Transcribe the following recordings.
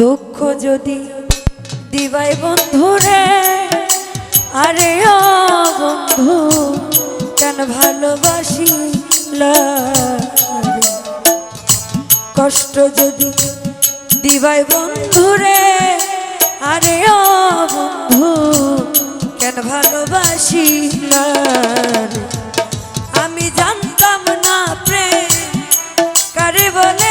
দুঃখ যদি দিবাই বন্ধুরে, আরে ও বন্ধু, কেন ভালোবাসি কষ্ট যদি দিবাই বন্ধুরে, আরে ও বন্ধু, কেন ভালোবাসি আমি জানতাম না প্রেম কারে বলে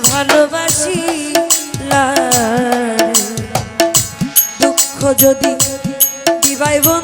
ভালোবাসি দুঃখ যদি দিবাই বন্ধু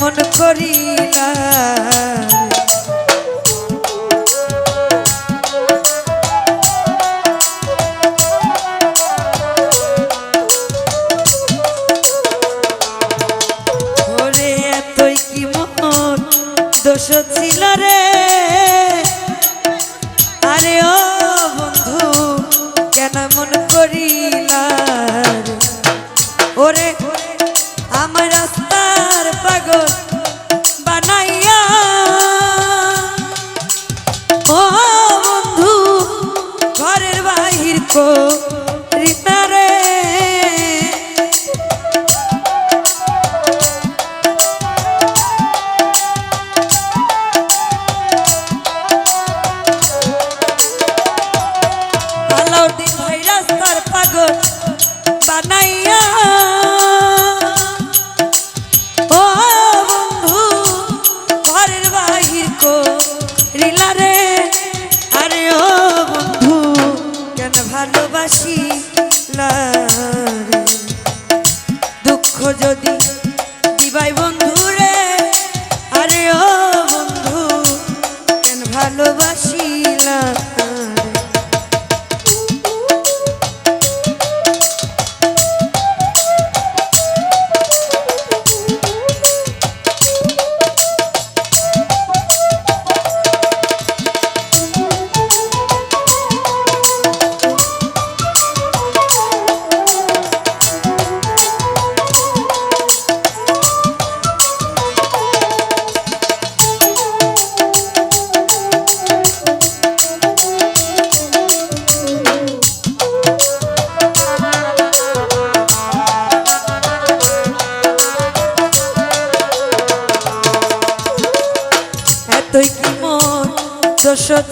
কেন মন করিলা ওরে এতই কি মন, দোষ ছিল রে আরে ও বন্ধু, কেন মন করিলা? ওরে আমার রাস্তার পাগল বানাইয়া। ও বন্ধু ঘরের বাহির কো yo.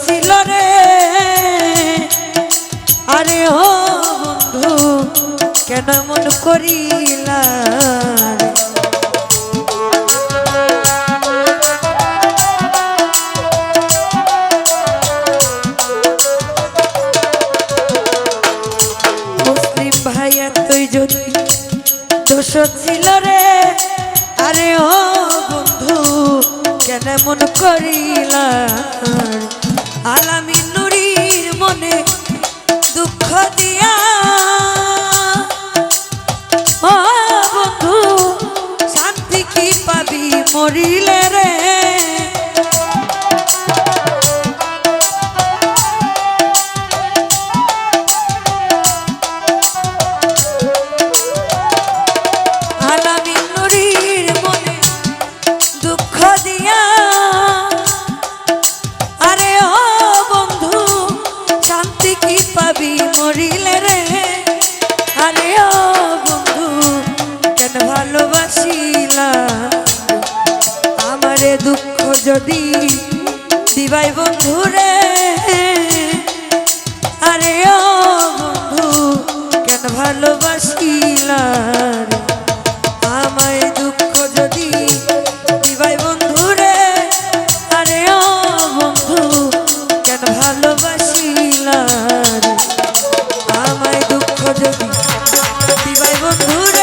ছিল রে। আরে ও বন্ধু, কেন মন করিলা ভাইয়া তুই যদি দোষ ছিল রে। আরে ও বন্ধু, কেন মন করিলা আলামি নুরির মনে শান্তি মরিলে? ও বন্ধু ভালোবাসিলা? আমারে দুঃখ যদি দিবাই বন্ধু রে আরে ভালোবাসিলা বধুর